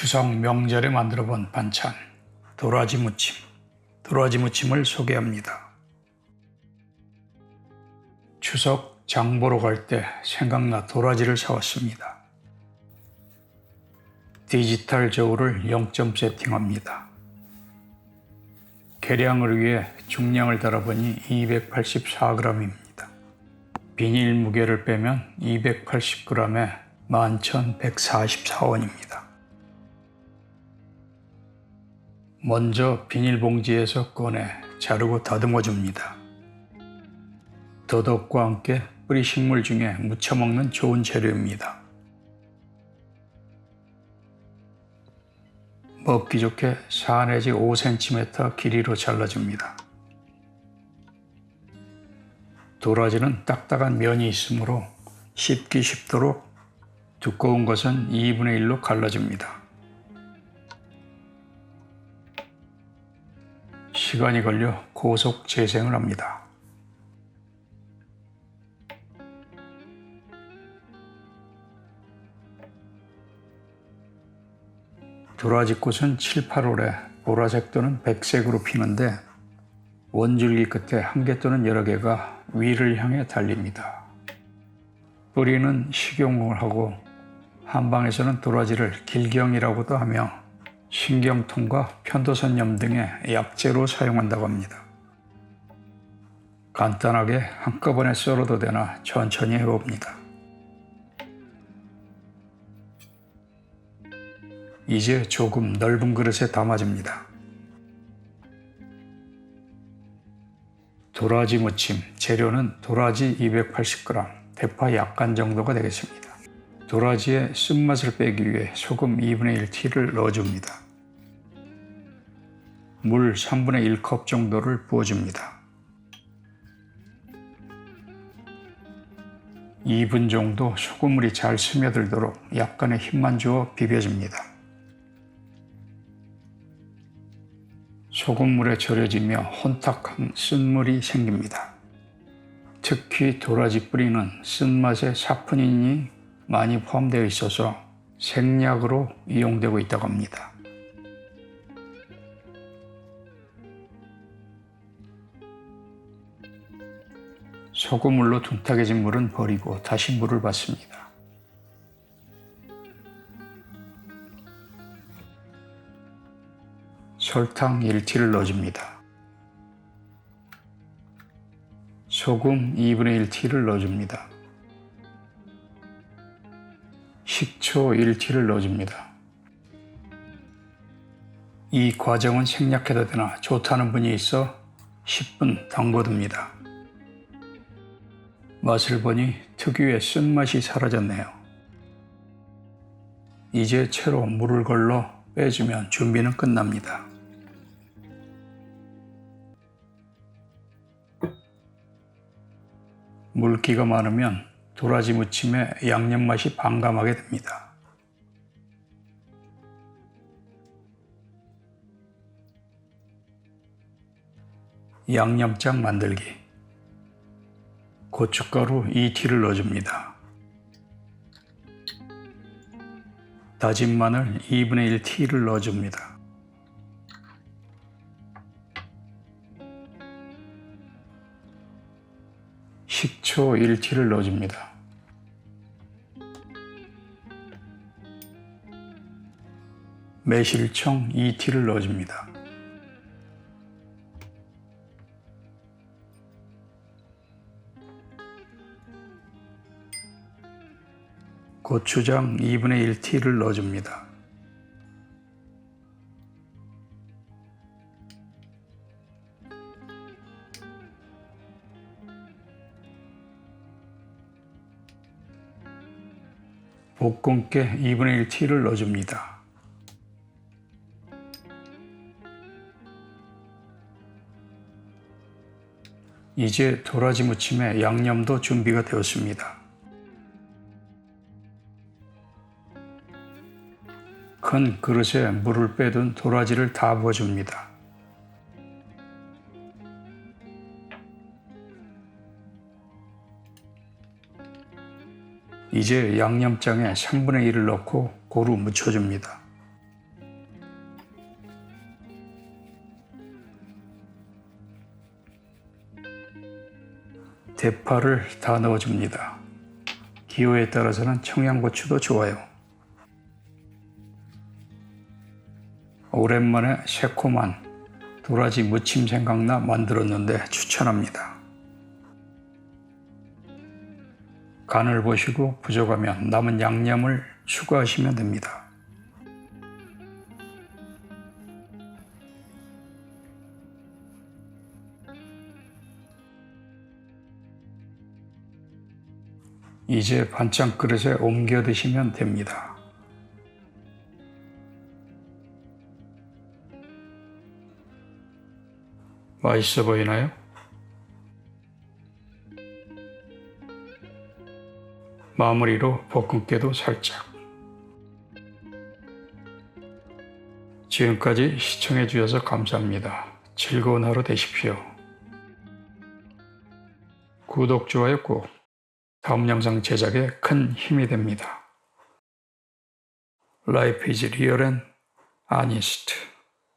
추석 명절에 만들어 본 반찬 도라지 무침 도라지 무침을 소개합니다. 추석 장 보러 갈 때 생각나 도라지를 사왔습니다. 디지털 저울을 0점 세팅합니다. 계량을 위해 중량을 달아보니 284g입니다. 비닐 무게를 빼면 280g에 11,144원입니다. 먼저 비닐봉지에서 꺼내 자르고 다듬어 줍니다. 더덕과 함께 뿌리 식물 중에 무쳐 먹는 좋은 재료입니다. 먹기 좋게 4 내지 5cm 길이로 잘라줍니다. 도라지는 딱딱한 면이 있으므로 씹기 쉽도록 두꺼운 것은 2분의 1로 갈라줍니다. 시간이 걸려 고속 재생을 합니다. 도라지꽃은 7, 8월에 보라색 또는 백색으로 피는데 원줄기 끝에 한 개 또는 여러 개가 위를 향해 달립니다. 뿌리는 식용을 하고 한방에서는 도라지를 길경이라고도 하며 신경통과 편도선염 등의 약재로 사용한다고 합니다. 간단하게 한꺼번에 썰어도 되나 천천히 해봅니다. 이제 조금 넓은 그릇에 담아줍니다. 도라지 무침 재료는 도라지 280g, 대파 약간 정도가 되겠습니다. 도라지의 쓴맛을 빼기 위해 소금 2분의 1티를 넣어줍니다. 물 3분의 1컵 정도를 부어줍니다. 2분 정도 소금물이 잘 스며들도록 약간의 힘만 주어 비벼줍니다. 소금물에 절여지며 혼탁한 쓴물이 생깁니다. 특히 도라지 뿌리는 쓴맛에 사포닌이 많이 포함되어 있어서 생약으로 이용되고 있다고 합니다. 소금물로 둔탁해진 물은 버리고 다시 물을 받습니다. 설탕 1티를 넣어줍니다. 소금 2분의 1티를 넣어줍니다. 식초 1티를 넣어줍니다. 이 과정은 생략해도 되나 좋다는 분이 있어 10분 담궈둡니다. 맛을 보니 특유의 쓴맛이 사라졌네요. 이제 채로 물을 걸러 빼주면 준비는 끝납니다. 물기가 많으면 도라지 무침의 양념 맛이 반감하게 됩니다. 양념장 만들기. 고춧가루 2티를 넣어줍니다. 다진 마늘 2분의 1티를 넣어줍니다. 식초 1티를 넣어줍니다. 매실청 2티를 넣어줍니다. 고추장 2분의 1티를 넣어줍니다. 볶음깨 2분의 1 티를 넣어줍니다. 이제 도라지 무침에 양념도 준비가 되었습니다. 큰 그릇에 물을 빼둔 도라지를 다 부어줍니다. 이제 양념장에 3분의 1을 넣고 고루 묻혀줍니다. 대파를 다 넣어줍니다. 기호에 따라서는 청양고추도 좋아요. 오랜만에 새콤한 도라지 무침 생각나 만들었는데 추천합니다. 간을 보시고 부족하면 남은 양념을 추가하시면 됩니다. 이제 반찬 그릇에 옮겨 드시면 됩니다. 맛있어 보이나요? 마무리로 볶음깨도 살짝. 지금까지 시청해 주셔서 감사합니다. 즐거운 하루 되십시오. 구독, 좋아요 꼭 다음 영상 제작에 큰 힘이 됩니다. Life is real and honest.